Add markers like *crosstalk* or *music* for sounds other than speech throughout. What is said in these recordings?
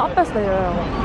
앞에서 내려요.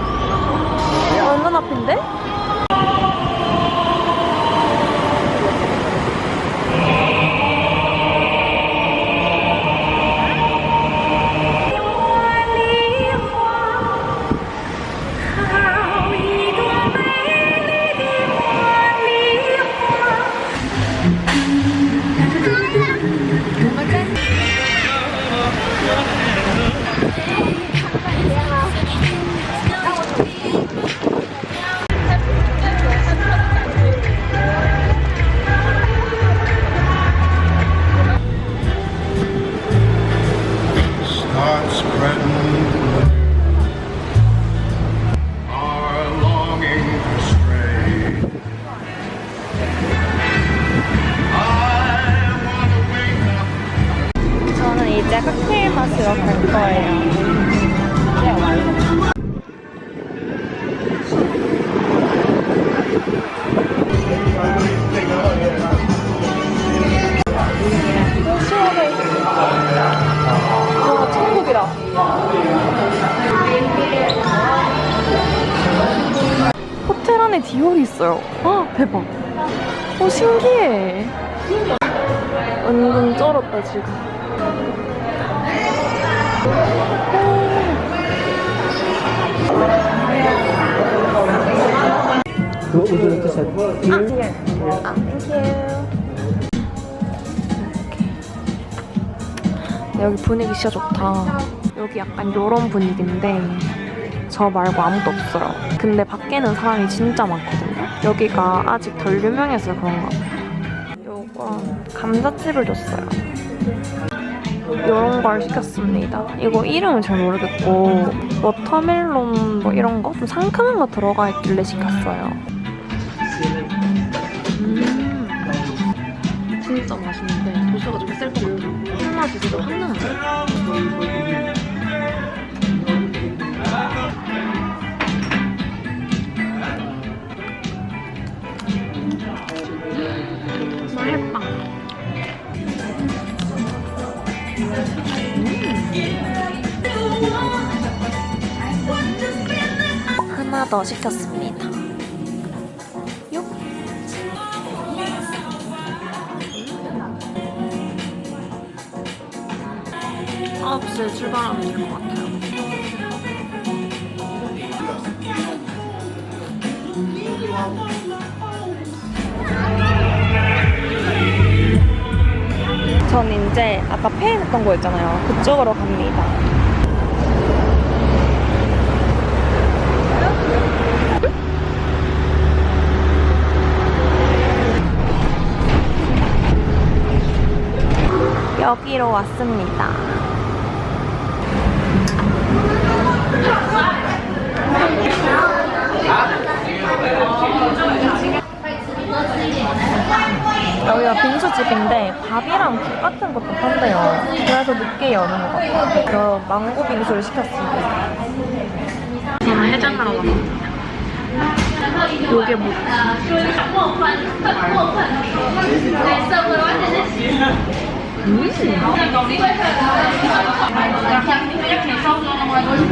쩔었다, 지금. What would you like to set? Here? 아, 땡큐. 여기 분위기 진짜 좋다. 여기 약간 요런 분위기인데 저 말고 아무도 없어요. 근데 밖에는 사람이 진짜 많거든요. 여기가 아직 덜 유명해서 그런가 봐요. 요거 감자칩을 줬어요. 요런 걸 시켰습니다. 이거 이름은 잘 모르겠고 워터멜론 뭐 이런 거 좀 상큼한 거 들어가 있길래 시켰어요. 음, 진짜 맛있는데 도수가 좀 셀 것 같아요. 손맛이 진짜 확 나는데? 하나 더 시켰습니다. 요. 아홉 시에 출발하면 될 것 같아요. 전 이제 아까 페인했던 거 있잖아요. 그쪽으로 갑니다. 여기로 왔습니다. 여기가 빙수집인데 밥이랑 국 같은 것도 판대요. 그래서 늦게 여는 것 같아요. 저 망고 빙수를 시켰습니다. 저는 해장하러 왔습니다. 요게 뭐지? 안녕.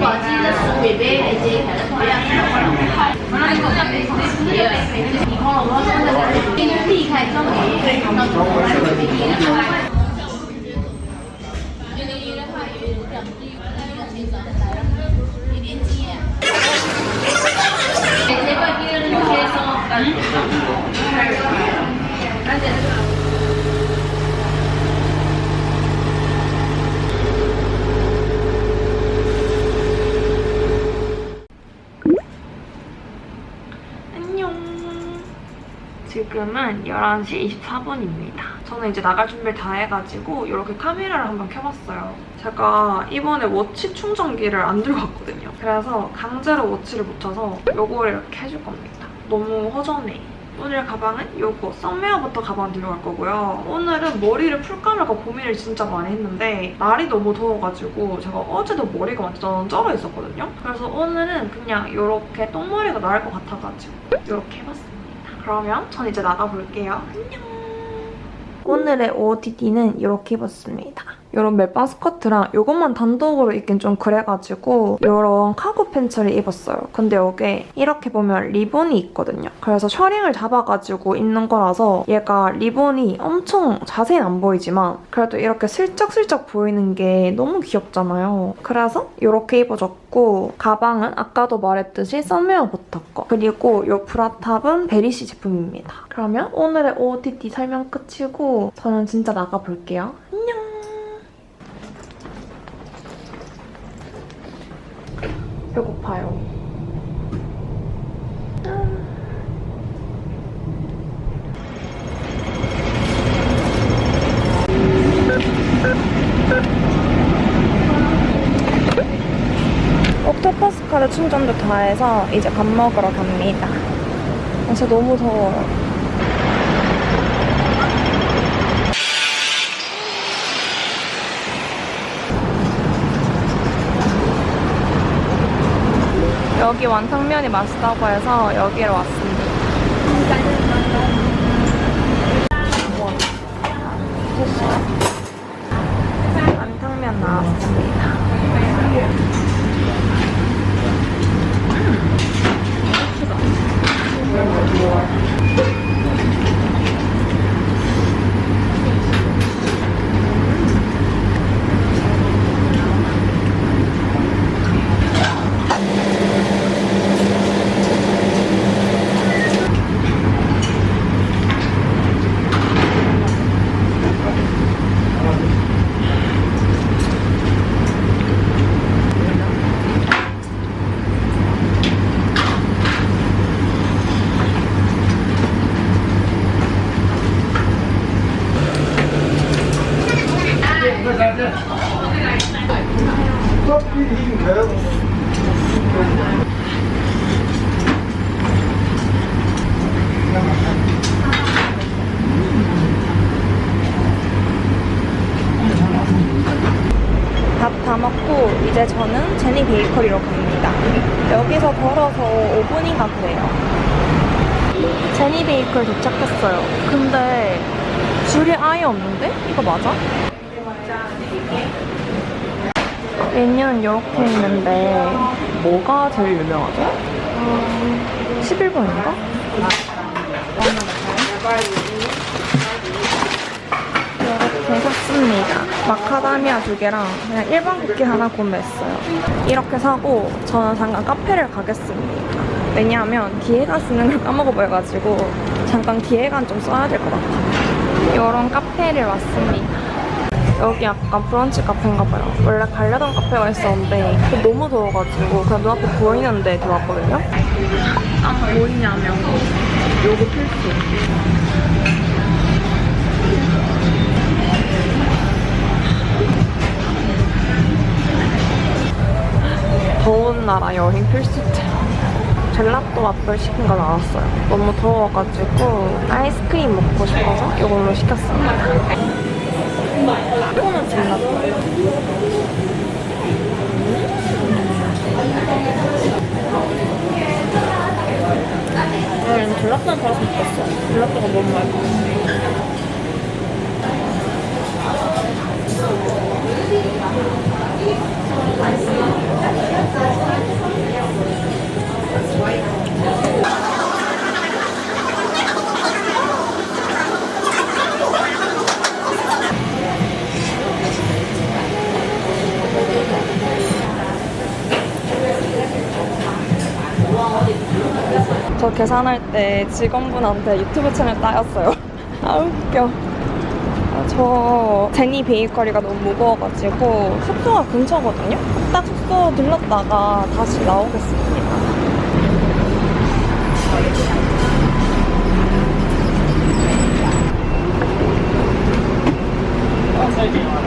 지금은 11시 24분입니다. 저는 이제 나갈 준비를 다 해가지고 이렇게 카메라를 한번 켜봤어요. 제가 이번에 워치 충전기를 안 들고 왔거든요. 그래서 강제로 워치를 붙여서 요거를 이렇게 해줄 겁니다. 너무 허전해. 오늘 가방은 요거 썸웨어부터 가방 들고 갈 거고요. 오늘은 머리를 풀까 말까 고민을 진짜 많이 했는데 날이 너무 더워가지고 제가 어제도 머리가 완전 쩔어 있었거든요. 그래서 오늘은 그냥 이렇게 똥머리가 나을 것 같아가지고 이렇게 해봤습니다. 그러면 전 이제 나가볼게요. 안녕. 오늘의 OOTD는 이렇게 입었습니다. 이런 멜빵 스커트랑 이것만 단독으로 입긴 좀 그래가지고 이런 카고 팬츠를 입었어요. 근데 여기에 이렇게 보면 리본이 있거든요. 그래서 셔링을 잡아가지고 입는 거라서 얘가 리본이 엄청 자세히는 안 보이지만 그래도 이렇게 슬쩍슬쩍 보이는 게 너무 귀엽잖아요. 그래서 이렇게 입어줬고 가방은 아까도 말했듯이 썸웨어부터 거 그리고 이 브라탑은 베리시 제품입니다. 그러면 오늘의 OOTD 설명 끝이고 저는 진짜 나가볼게요. 옥토퍼스 카드 충전도 다 해서 이제 밥 먹으러 갑니다. 아, 진짜 너무 더워요. 여기 완탕면이 맛있다고 해서 여기로 왔습니다. 완탕면 나왔습니다. 밥다 먹고 이제 저는 제니 베이커리로 갑니다. 여기서 걸어서 5분인가 그래요. 제니 베이커리 도착했어요. 근데 줄이 아예 없는데? 이거 맞아? 메뉴는 이렇게 있는데 뭐가 제일 유명하죠? 음, 11번인가? 이렇게 샀습니다. 마카다미아 두 개랑 그냥 일반 쿠키 하나 구매했어요. 이렇게 사고 저는 잠깐 카페를 가겠습니다. 왜냐하면 기획안 쓰는 걸 까먹어버려가지고 잠깐 기획안 좀 써야 될 것 같아요. 이런 카페를 왔습니다. 여기 약간 브런치 카페인가 봐요. 원래 가려던 카페가 있었는데 너무 더워가지고 그냥 눈앞에 보이는 데 들어왔거든요. 안 보이냐면 요거 필수. 더운 나라 여행 필수템. 젤라또 맛볼 시킨 거 나왔어요. 너무 더워가지고 아이스크림 먹고 싶어서 이걸로 시켰습니다. 조금은 잘랐어요. 아, 이거 졸라탕 팔아서 먹겠어. 졸라탕가 너무 맛있어. 맛있어. 저 계산할 때 직원분한테 유튜브 채널 따였어요. *laughs* 아 웃겨. 아, 저 제니 베이커리가 너무 무거워가지고 숙소가 근처거든요. 딱 숙소 들렀다가 다시 나오겠습니다. With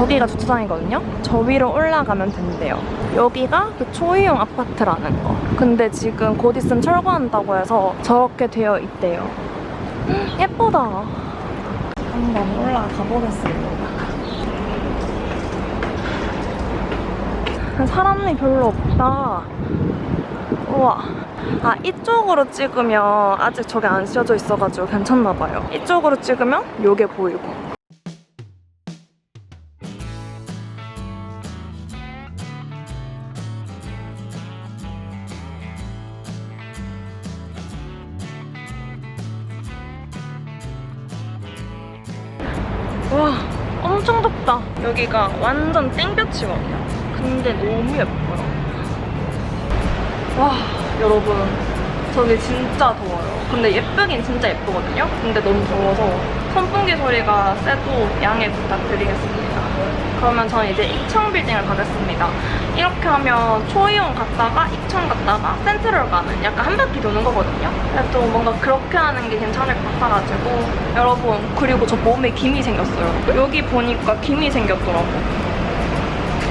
저기가 주차장이거든요? 저 위로 올라가면 된대요. 여기가 그 초이용 아파트라는 거. 근데 지금 곧 있으면 철거한다고 해서 저렇게 되어 있대요. 헉, *gasps* 예쁘다. 한번 올라가 보겠습니다. 사람이 별로 없다. 우와. 아, 이쪽으로 찍으면 아직 저게 안 씌워져 있어가지고 괜찮나봐요. 이쪽으로 찍으면 요게 보이고. 완전 땡볕이거든요 근데 너무 예뻐요. 와 여러분. 저기 진짜 더워요. 근데 예쁘긴 진짜 예쁘거든요? 근데 너무 더워서 선풍기 소리가 세도 양해 부탁드리겠습니다 그러면 저는 이제 익청 빌딩을 가겠습니다. 이렇게 하면 초이용 갔다가 익청 갔다가 센트럴 가는 약간 한 바퀴 도는 거거든요. 그래도 뭔가 그렇게 하는 게 괜찮을 것 같아가지고 여러분 그리고 저 몸에 김이 생겼어요. 여기 보니까 김이 생겼더라고.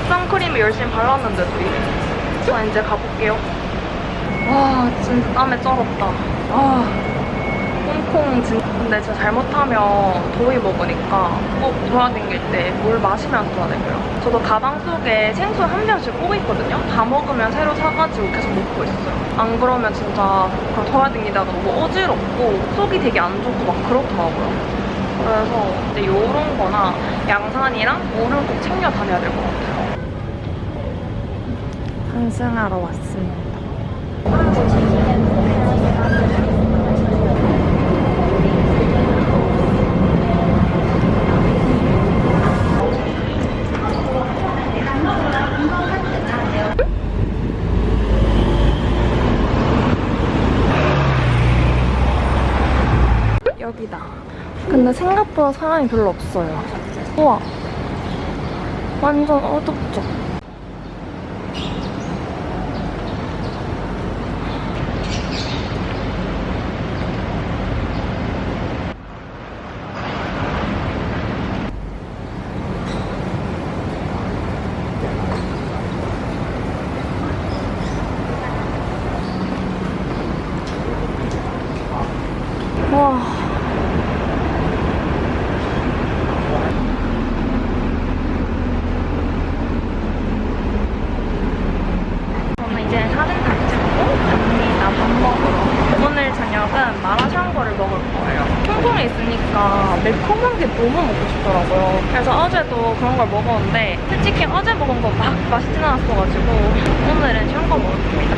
선크림을 열심히 발랐는데도 이래 자 이제 가볼게요. 와 진짜 땀에 쩔었다. 아 홍콩 진 근데 제가 잘못하면 더위 먹으니까 꼭 돌아다닐 때 물 마시면 돌아다녀요. 저도 가방 속에 생수 한 병씩 꼭 있거든요. 다 먹으면 새로 사가지고 계속 먹고 있어요. 안 그러면 진짜 그냥 돌아다니다가 너무 어지럽고 속이 되게 안 좋고 막 그렇더라고요. 그래서 이제 요런 거나 양산이랑 물을 꼭 챙겨 다녀야 될 것 같아요. 환승하러 왔습니다 여기다. 근데 생각보다 사람이 별로 없어요. 우와. 완전 어둡죠? 와. 매콤한 게 너무 먹고 싶더라고요. 그래서 어제도 그런 걸 먹었는데 솔직히 어제 먹은 거 막 맛있진 않았어가지고 오늘은 쉬운 거 먹을 겁니다.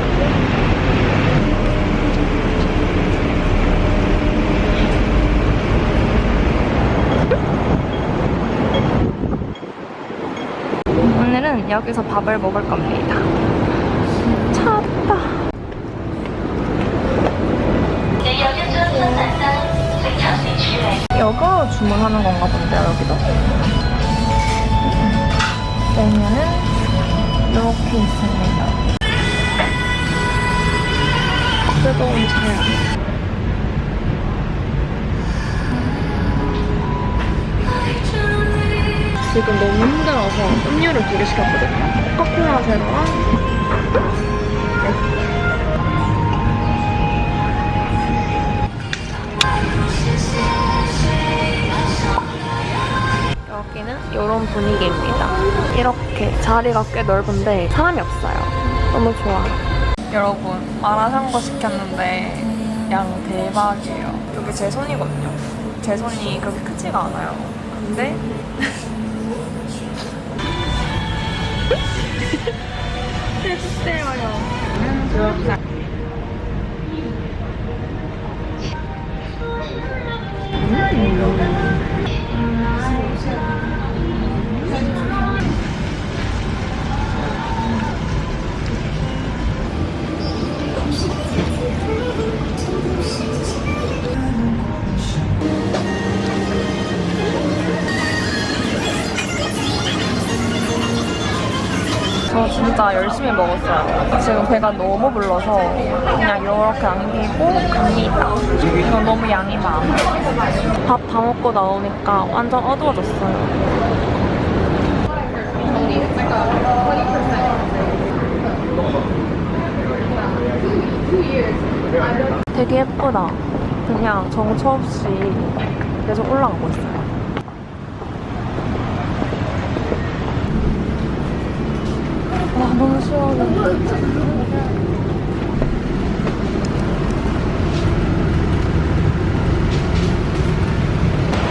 오늘은 여기서 밥을 먹을 겁니다. 차다. 이거 네, 주문하는 건가 본데요, 여기도. 메뉴는 이렇게 있습니다. 뜨거운 차야. 지금 너무 힘들어서 음료를 두 개 시켰거든요. 코카콜라 제로랑 여기는 이런 분위기입니다. 이렇게 자리가 꽤 넓은데 사람이 없어요. 너무 좋아. 여러분, 마라샹궈 시켰는데 양 대박이에요. 여기 제 손이거든요. 제 손이 그렇게 크지가 않아요. 근데 해주세요. 저 진짜 열심히 먹었어요. 지금 배가 너무 불러서 그냥 이렇게 남기고 갑니다. 이건 너무 양이 많아. 밥 다 먹고 나오니까 완전 어두워졌어요. 되게 예쁘다. 그냥 정처 없이 계속 올라가고 있어요. 와 너무 시원해.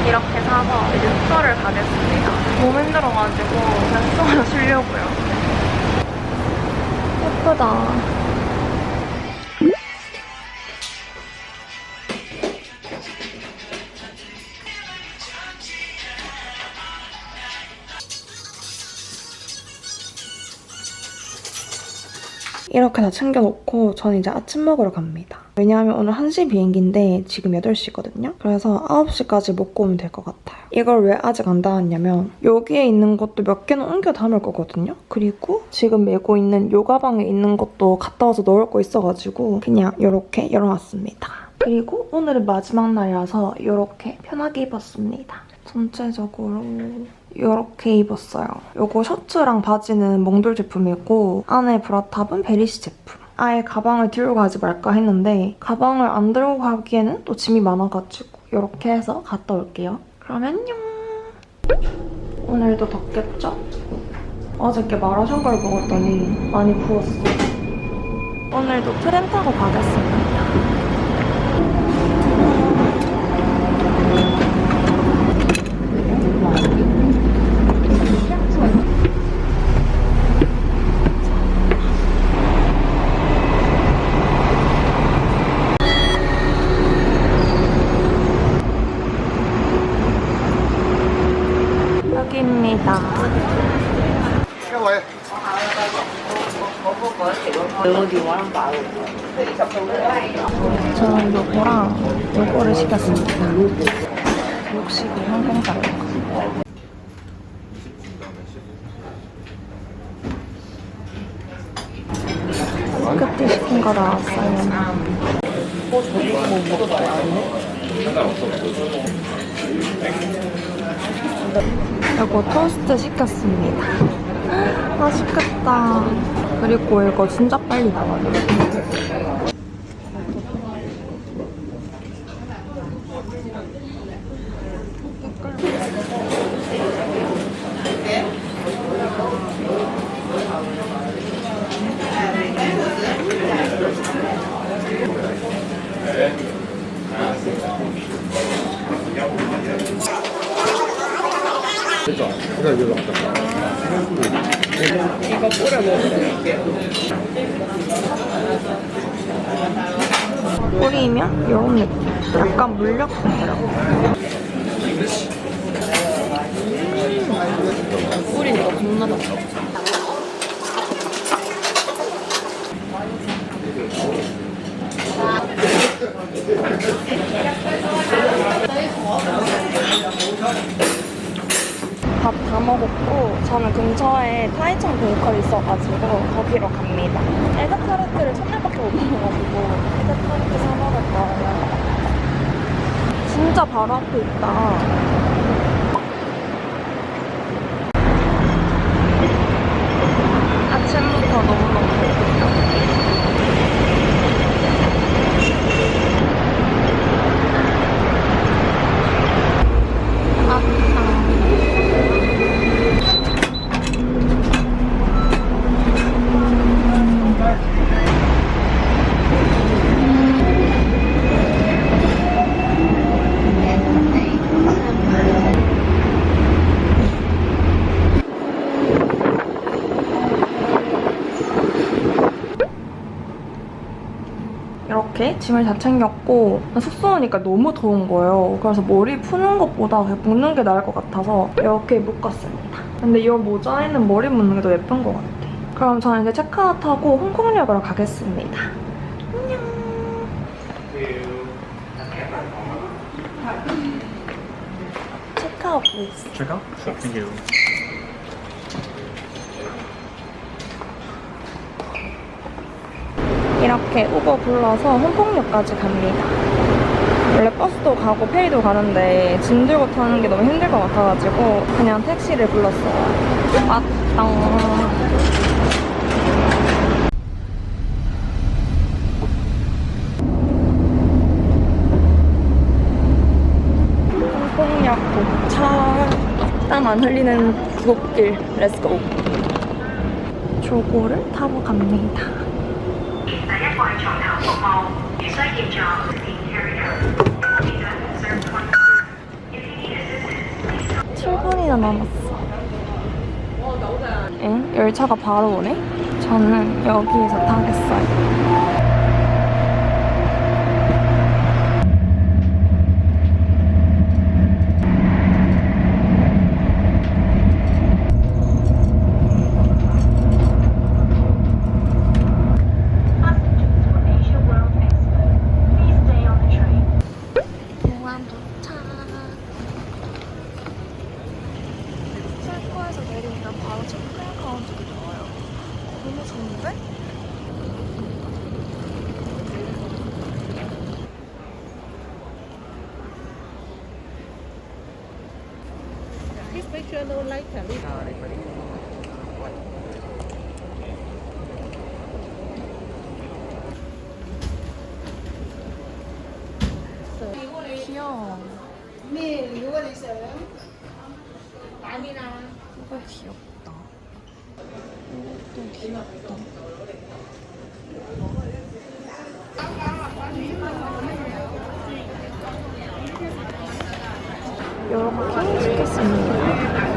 이렇게 사서 이제 숙소를 가겠습니다. 너무 힘들어가지고 그냥 숙소에 쉬려고요. 예쁘다 이렇게 다 챙겨놓고 저는 이제 아침 먹으러 갑니다. 왜냐하면 오늘 1시 비행기인데 지금 8시거든요. 그래서 9시까지 먹고 오면 될 것 같아요. 이걸 왜 아직 안 닿았냐면 여기에 있는 것도 몇 개는 옮겨 담을 거거든요. 그리고 지금 메고 있는 요 가방에 있는 것도 갔다 와서 넣을 거 있어가지고 그냥 이렇게 열어놨습니다. 그리고 오늘은 마지막 날이라서 이렇게 편하게 입었습니다. 전체적으로 이렇게 입었어요. 요거 셔츠랑 바지는 몽돌 제품이고 안에 브라탑은 베리시 제품. 아예 가방을 들고 가지 말까 했는데 가방을 안 들고 가기에는 또 짐이 많아가지고 이렇게 해서 갔다 올게요. 그럼 안녕. 오늘도 덥겠죠? 어저께 마라샹궈를 먹었더니 많이 부었어. 오늘도 트램 타고 가겠습니다. 저는 요거랑 요거를 시켰습니다. 62 항공사로. 그때 시킨 거 나왔어요. 이거 토스트 시켰습니다. 맛있겠다. 그리고 이거 진짜 빨리 나와요. 그죠? 그래, 이거 왔다. 뿌려 먹을게요. 뿌리면 이런 느낌. 약간 물엿 같더라고. 뿌리니까 겁나 맛있어. 밥 다 먹었고 저는 근처에 타이청 베이커리 있어가지고 거기로 갑니다. 에그타르트를 첫날밖에 못 먹어가지고 에그타르트 사 먹을 거예요. 진짜 바로 앞에 있다. 아침부터 너무너무 배고프다. 이렇게 짐을 다 챙겼고 숙소 오니까 너무 더운 거예요. 그래서 머리 푸는 것보다 그냥 묶는 게 나을 것 같아서 이렇게 묶었습니다. 근데 이 모자에는 머리 묶는 게 더 예쁜 것 같아. 그럼 저는 이제 체크아웃하고 홍콩역으로 가겠습니다. 안녕. 체크아웃. Check out? Sure. Thank you. 이렇게 우버 불러서 홍콩역까지 갑니다. 원래 버스도 가고 페리도 가는데 짐 들고 타는 게 너무 힘들 것 같아가지고 그냥 택시를 불렀어요. 왔다. 홍콩역 도착. 땀 안 흘리는 구곡길. 렛츠고. 조고를 타고 갑니다. 7분이나 남았어. 엥? 열차가 바로 오네? 저는 여기에서 타겠어요. 바로 체크인 카운트도 나와요. 너무 좋은데? Please make sure no light can leave. 귀여워. 네, 이거 있어요. 아니나. 이거 귀엽다. 이것도 귀엽다. 이렇게 시켰습니다.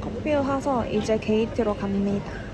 커피 사서 이제 게이트로 갑니다.